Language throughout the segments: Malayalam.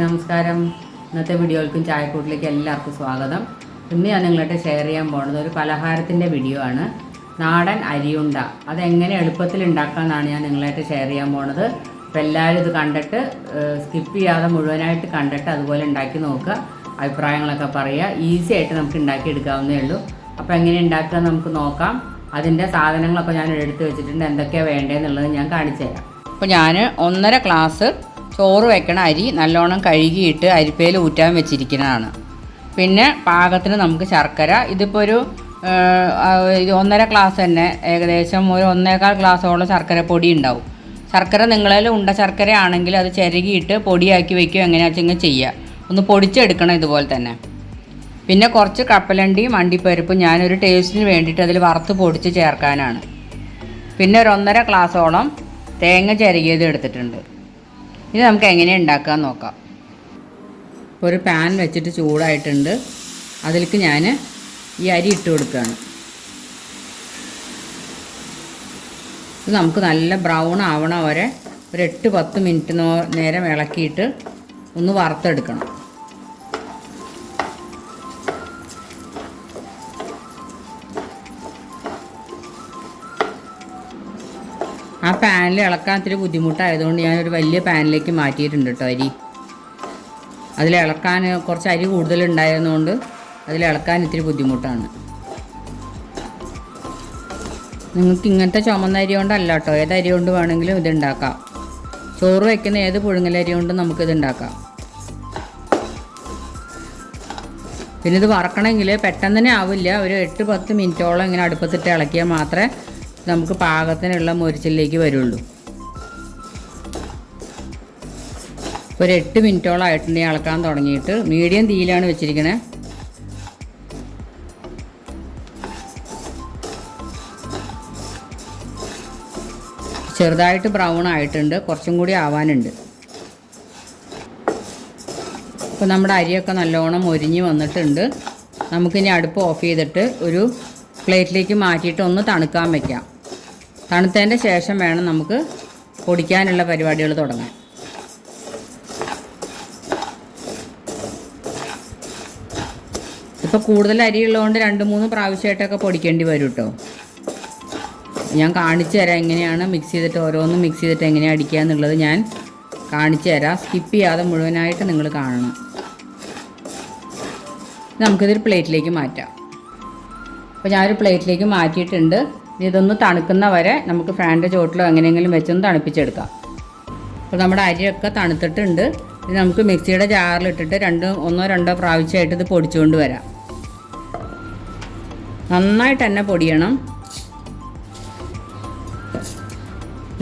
നമസ്കാരം. ഇന്നത്തെ വീഡിയോകൾക്കും ചായക്കൂട്ടിലേക്ക് എല്ലാവർക്കും സ്വാഗതം. ഇന്ന് ഞാൻ നിങ്ങളായിട്ട് ഷെയർ ചെയ്യാൻ പോകുന്നത് ഒരു പലഹാരത്തിന്റെ വീഡിയോ ആണ്. നാടൻ അരിയുണ്ട. അതെങ്ങനെ എളുപ്പത്തിൽ ഉണ്ടാക്കാമെന്നാണ് ഞാൻ നിങ്ങളായിട്ട് ഷെയർ ചെയ്യാൻ പോണത് അപ്പോൾ എല്ലാവരും ഇത് കണ്ടിട്ട് സ്കിപ്പ് ചെയ്യാതെ മുഴുവനായിട്ട് കണ്ടിട്ട് അതുപോലെ ഉണ്ടാക്കി നോക്കുക. അഭിപ്രായങ്ങളൊക്കെ പറയുക. ഈസി ആയിട്ട് നമുക്ക് ഉണ്ടാക്കി എടുക്കാവുന്നേ ഉള്ളൂ. അപ്പോൾ എങ്ങനെ ഉണ്ടാക്കുക നമുക്ക് നോക്കാം. അതിന്റെ സാധനങ്ങളൊക്കെ ഞാൻ എടുത്ത് വെച്ചിട്ടുണ്ട്. എന്തൊക്കെയാണ് വേണ്ടതെന്നുള്ളത് ഞാൻ കാണിച്ചു തരാം അപ്പോൾ ഞാൻ ഒന്നര ഗ്ലാസ് ചോറ് വെക്കണ അരി നല്ലോണം കഴുകിയിട്ട് അരിപ്പയിൽ ഊറ്റാൻ വെച്ചിരിക്കുന്നതാണ്. പിന്നെ പാകത്തിന് നമുക്ക് ശർക്കര. ഇതിപ്പോൾ ഒരു ഒന്നര ഗ്ലാസ് തന്നെ. ഏകദേശം ഒരു ഒന്നേകാൽ ഗ്ലാസോളം ശർക്കര പൊടി ഉണ്ടാവും. ശർക്കര നിങ്ങളിൽ ഉണ്ട ശർക്കര ആണെങ്കിൽ അത് ചിരകിയിട്ട് പൊടിയാക്കി വെക്കുകയോ എങ്ങനെയാണെന്ന് വെച്ചാൽ ചെയ്യുക ഒന്ന് പൊടിച്ചെടുക്കണം ഇതുപോലെ തന്നെ. പിന്നെ കുറച്ച് കപ്പലണ്ടിയും അണ്ടിപ്പരിപ്പും ഞാനൊരു ടേസ്റ്റിന് വേണ്ടിയിട്ട് അതിൽ വറുത്ത് പൊടിച്ച് ചേർക്കാനാണ്. പിന്നെ ഒരു ഒന്നര ഗ്ലാസോളം തേങ്ങ ചിരകിയത് എടുത്തിട്ടുണ്ട്. ഇത് നമുക്ക് എങ്ങനെ ഉണ്ടാക്കാൻ നോക്കാം. ഒരു പാൻ വെച്ചിട്ട് ചൂടായിട്ടുണ്ട്. അതിലേക്ക് ഞാൻ ഈ അരി ഇട്ട് കൊടുക്കുകയാണ്. ഇത് നമുക്ക് നല്ല ബ്രൗൺ ആവണ വരെ ഒരു എട്ട് പത്ത് മിനിറ്റ് നേരം ഇളക്കിയിട്ട് ഒന്ന് വറുത്തെടുക്കണം. ആ പാനിൽ ഇളക്കാൻ ഇത്തിരി ബുദ്ധിമുട്ടായതുകൊണ്ട് ഞാനൊരു വലിയ പാനിലേക്ക് മാറ്റിയിട്ടുണ്ട് കേട്ടോ അരി. അതിൽ ഇളക്കാൻ കുറച്ച് അരി കൂടുതലുണ്ടായിരുന്നതുകൊണ്ട് അതിൽ ഇളക്കാൻ ഇത്തിരി ബുദ്ധിമുട്ടാണ്. നിങ്ങൾക്ക് ഇങ്ങനത്തെ ചുമന്ന അരി കൊണ്ടല്ല കേട്ടോ. ഏത് അരി കൊണ്ട് വേണമെങ്കിലും ഇത് ഉണ്ടാക്കാം. ചോറ് വയ്ക്കുന്ന ഏത് പുഴുങ്ങലരി കൊണ്ടും നമുക്കിത് ഉണ്ടാക്കാം. പിന്നെ ഇത് വറക്കണമെങ്കിൽ പെട്ടെന്ന് തന്നെ ആവില്ല. ഒരു എട്ട് പത്ത് മിനിറ്റോളം ഇങ്ങനെ അടുപ്പത്തിട്ട് ഇളക്കിയാൽ മാത്രമേ നമുക്ക് പാകത്തിനുള്ള മുരിച്ചിലേക്ക് വരുള്ളൂ. ഒരു എട്ട് മിനിറ്റോളം ആയിട്ടുണ്ട് ഇളക്കാൻ തുടങ്ങിയിട്ട് മീഡിയം തീയിലാണ് വെച്ചിരിക്കണേ. ചെറുതായിട്ട് ബ്രൗൺ ആയിട്ടുണ്ട് കുറച്ചും കൂടി ആവാനുണ്ട്. ഇപ്പോൾ നമ്മുടെ അരിയൊക്കെ നല്ലോണം ഒരിഞ്ഞ് വന്നിട്ടുണ്ട്. നമുക്കിനി അടുപ്പ് ഓഫ് ചെയ്തിട്ട് ഒരു പ്ലേറ്റിലേക്ക് മാറ്റിയിട്ട് ഒന്ന് തണുക്കാൻ വയ്ക്കാം തണുത്തതിന്റെ ശേഷം വേണം നമുക്ക് പൊടിക്കാനുള്ള പരിപാടികൾ തുടങ്ങാൻ. ഇപ്പോൾ കൂടുതൽ അരി ഉള്ളതുകൊണ്ട് രണ്ട് മൂന്ന് പ്രാവശ്യമായിട്ടൊക്കെ പൊടിക്കേണ്ടി വരും കേട്ടോ ഞാൻ കാണിച്ചു തരാം എങ്ങനെയാണ് മിക്സ് ചെയ്തിട്ട് ഓരോന്നും മിക്സ് ചെയ്തിട്ട് എങ്ങനെയാണ് അടിക്കുക എന്നുള്ളത് ഞാൻ കാണിച്ചു തരാം. സ്കിപ്പ് ചെയ്യാതെ മുഴുവനായിട്ട് നിങ്ങൾ കാണണം. നമുക്കിതൊരു പ്ലേറ്റിലേക്ക് മാറ്റാം. അപ്പോൾ ഞാനൊരു പ്ലേറ്റിലേക്ക് മാറ്റിയിട്ടുണ്ട്. ഇതൊന്ന് തണുക്കുന്ന വരെ നമുക്ക് ഫാനിന്റെ ചോട്ടിലോ എങ്ങനെയെങ്കിലും വെച്ചൊന്ന് തണുപ്പിച്ചെടുക്കാം. അപ്പോൾ നമ്മുടെ അരിയൊക്കെ തണുത്തിട്ടുണ്ട്. ഇത് നമുക്ക് മിക്സിയുടെ ജാറിലിട്ടിട്ട് രണ്ട് ഒന്നോ രണ്ടോ പ്രാവശ്യമായിട്ട് ഇത് പൊടിച്ചുകൊണ്ട് വരാം. നന്നായിട്ട് തന്നെ പൊടിയണം.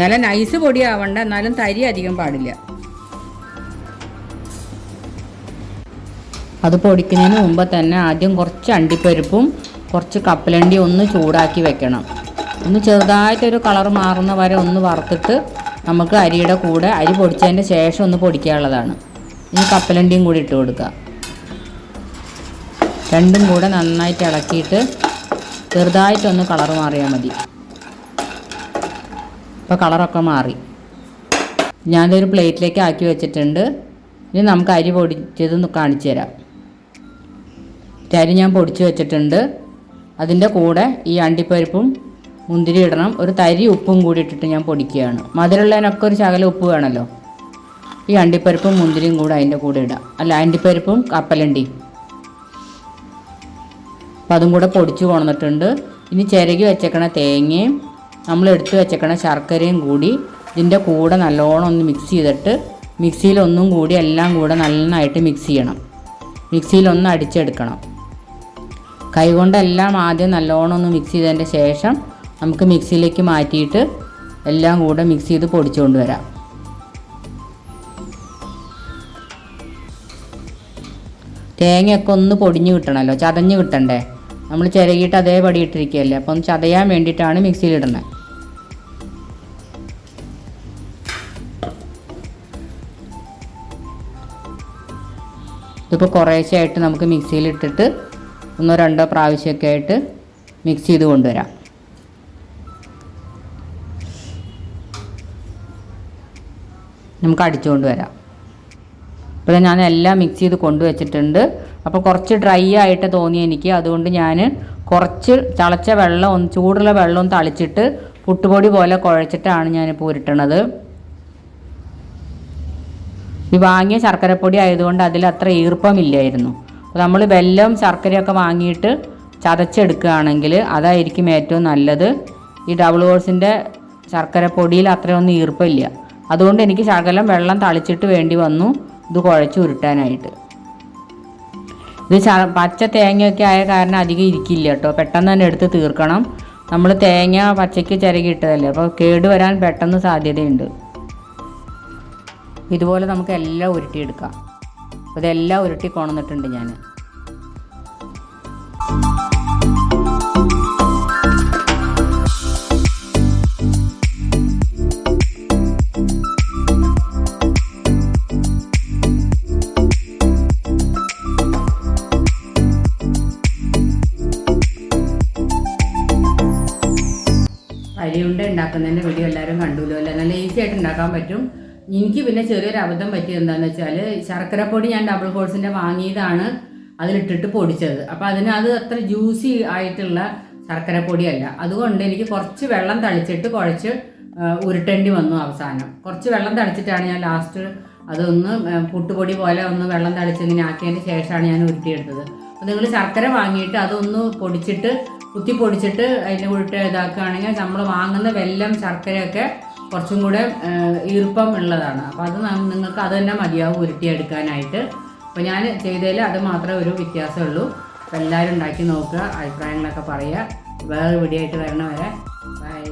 നല്ല നൈസ് പൊടിയാവണ്ട എന്നാലും തരി അധികം പാടില്ല. അത് പൊടിക്കുന്നതിന് മുമ്പ് തന്നെ ആദ്യം കുറച്ച് അണ്ടിപ്പരിപ്പും കുറച്ച് കപ്പലണ്ടി ഒന്ന് ചൂടാക്കി വെക്കണം. ഒന്ന് ചെറുതായിട്ടൊരു കളർ മാറുന്ന വരെ ഒന്ന് വറുത്തിട്ട് നമുക്ക് അരിയുടെ കൂടെ അരി പൊടിച്ചതിന്റെ ശേഷം ഒന്ന് പൊടിക്കാനുള്ളതാണ്. ഇനി കപ്പലണ്ടിയും കൂടി ഇട്ട് കൊടുക്കുക. രണ്ടും കൂടെ നന്നായിട്ട് ഇളക്കിയിട്ട് ചെറുതായിട്ടൊന്ന് കളർ മാറിയാൽ മതി. ഇപ്പോൾ കളറൊക്കെ മാറി. ഞാനിതൊരു പ്ലേറ്റിലേക്ക് ആക്കി വെച്ചിട്ടുണ്ട്. ഇനി നമുക്ക് അരി പൊടിച്ചത് കാണിച്ചു തരാം. അരി ഞാൻ പൊടിച്ച് വെച്ചിട്ടുണ്ട്. അതിന്റെ കൂടെ ഈ അണ്ടിപ്പരിപ്പും മുന്തിരി ഇടണം. ഒരു തരി ഉപ്പും കൂടി ഇട്ടിട്ട് ഞാൻ പൊടിക്കുകയാണ്. മധുരമുള്ളതിനൊക്കെ ഒരു ശകല ഉപ്പ് വേണമല്ലോ. ഈ അണ്ടിപ്പരിപ്പും മുന്തിരിയും കൂടെ അതിന്റെ കൂടെ ഇടാം. അല്ല അണ്ടിപ്പരിപ്പും കപ്പലണ്ടി അപ്പം അതും കൂടെ പൊടിച്ച് കൊണ്ടിട്ടുണ്ട് ഇനി ചിരകി വെച്ചേക്കണ തേങ്ങയും നമ്മൾ എടുത്ത് വെച്ചേക്കണ ശർക്കരയും കൂടി ഇതിന്റെ കൂടെ നല്ലോണം ഒന്ന് മിക്സ് ചെയ്തിട്ട് മിക്സിയിൽ ഒന്നും കൂടി എല്ലാം കൂടെ നന്നായിട്ട് മിക്സ് ചെയ്യണം. മിക്സിയിൽ ഒന്ന് അടിച്ചെടുക്കണം. കൈകൊണ്ടെല്ലാം ആദ്യം നല്ലോണം ഒന്ന് മിക്സ് ചെയ്തതിന്റെ ശേഷം നമുക്ക് മിക്സിയിലേക്ക് മാറ്റിയിട്ട് എല്ലാം കൂടെ മിക്സ് ചെയ്ത് പൊടിച്ചുകൊണ്ട് വരാം. തേങ്ങയൊക്കെ ഒന്ന് പൊടിഞ്ഞ് കിട്ടണമല്ലോ ചതഞ്ഞ് കിട്ടണ്ടേ? നമ്മൾ ചിരകിയിട്ട് അതേപടി ഇട്ടിരിക്കുകയല്ലേ അപ്പോൾ ഒന്ന് ചതയാൻ വേണ്ടിയിട്ടാണ് മിക്സിയിൽ ഇടുന്നത്. ഇതിപ്പോൾ കുറേശ്ശെ ആയിട്ട് നമുക്ക് മിക്സിയിൽ ഇട്ടിട്ട് ഒന്നോ രണ്ടോ പ്രാവശ്യമൊക്കെ ആയിട്ട് മിക്സ് ചെയ്ത് കൊണ്ടുവരാം. നമുക്ക് അടിച്ചുകൊണ്ട് വരാം. അപ്പോൾ ഞാൻ എല്ലാം മിക്സ് ചെയ്ത് കൊണ്ടുവച്ചിട്ടുണ്ട് അപ്പോൾ കുറച്ച് ഡ്രൈ ആയിട്ട് തോന്നി എനിക്ക്. അതുകൊണ്ട് ഞാൻ കുറച്ച് തിളച്ച വെള്ളം ഒന്ന് ചൂടുള്ള വെള്ളം തളിച്ചിട്ട് പുട്ടുപൊടി പോലെ കുഴച്ചിട്ടാണ് ഞാനിപ്പോൾ ഉരുട്ടണത്. ഈ വാങ്ങിയ ശർക്കരപ്പൊടി ആയതുകൊണ്ട് അതിൽ അത്ര ഈർപ്പമില്ലായിരുന്നു. അപ്പോൾ നമ്മൾ വെല്ലം ശർക്കരയൊക്കെ വാങ്ങിയിട്ട് ചതച്ചെടുക്കുകയാണെങ്കിൽ അതായിരിക്കും ഏറ്റവും നല്ലത്. ഈ ഡബിൾ ഹോഴ്സിന്റെ ശർക്കരപ്പൊടിയിൽ അത്രയൊന്നും ഈർപ്പമില്ല. അതുകൊണ്ട് എനിക്ക് ശകലം വെള്ളം തളിച്ചിട്ട് വേണ്ടി വന്നു. ഇത് കുഴച്ച് ഉരുട്ടാനായിട്ട്. ഇത് പച്ച തേങ്ങയൊക്കെ ആയ കാരണം അധികം ഇരിക്കില്ല കേട്ടോ. പെട്ടെന്ന് തന്നെ എടുത്ത് തീർക്കണം. നമ്മൾ തേങ്ങ പച്ചയ്ക്ക് ചിരകി ഇട്ടതല്ലേ അപ്പോൾ കേട് വരാൻ പെട്ടെന്ന് സാധ്യതയുണ്ട്. ഇതുപോലെ നമുക്ക് എല്ലാം ഉരുട്ടിയെടുക്കാം. അപ്പോൾ ഇതെല്ലാം ഉരുട്ടി കൊണന്നിട്ടുണ്ട് ഞാൻ അരിയുണ്ട ഉണ്ടാക്കുന്നതിന്റെ വീഡിയോ എല്ലാവരും കണ്ടുല്ലോ അല്ലേ? നല്ല ഈസി ആയിട്ട് ഉണ്ടാക്കാൻ പറ്റും. എനിക്ക് പിന്നെ ചെറിയൊരു അബദ്ധം പറ്റിയത് എന്താണെന്ന് വെച്ചാൽ ശർക്കരപ്പൊടി ഞാൻ ഡബിൾ കോഴ്സിന്റെ വാങ്ങിയതാണ് അതിലിട്ടിട്ട് പൊടിച്ചത്. അപ്പോൾ അതിന് അത് അത്ര ജ്യൂസി ആയിട്ടുള്ള ശർക്കരപ്പൊടിയല്ല അതുകൊണ്ട് എനിക്ക് കുറച്ച് വെള്ളം തളിച്ചിട്ട് കുഴച്ച് ഉരുട്ടേണ്ടി വന്നു അവസാനം. കുറച്ച് വെള്ളം തളിച്ചിട്ടാണ് ഞാൻ ലാസ്റ്റ് അതൊന്ന് പുട്ടുപൊടി പോലെ ഒന്ന് വെള്ളം തളിച്ച് ഇങ്ങനെ ആക്കിയതിന് ശേഷമാണ് ഞാൻ ഉരുട്ടിയെടുത്തത്. അപ്പോൾ നിങ്ങൾ ശർക്കര വാങ്ങിയിട്ട് അതൊന്ന് പൊടിച്ചിട്ട് കുത്തി പൊടിച്ചിട്ട് അതിന്റെ കൂടിട്ട് ഇതാക്കുകയാണെങ്കിൽ നമ്മൾ വാങ്ങുന്ന വെല്ലം ശർക്കരയൊക്കെ കുറച്ചും കൂടെ ഈർപ്പം ഉള്ളതാണ്. അപ്പോൾ അത് നിങ്ങൾക്ക് അത് തന്നെ മതിയാവും ഉരുട്ടിയെടുക്കാനായിട്ട്. അപ്പോൾ ഞാൻ ചെയ്തതിൽ അത് മാത്രമേ ഒരു വ്യത്യാസമുള്ളൂ അപ്പോൾ എല്ലാവരും ഉണ്ടാക്കി നോക്കുക അഭിപ്രായങ്ങളൊക്കെ പറയുക. വേറെ വീഡിയോ ആയിട്ട് വരണ വരെ ബൈ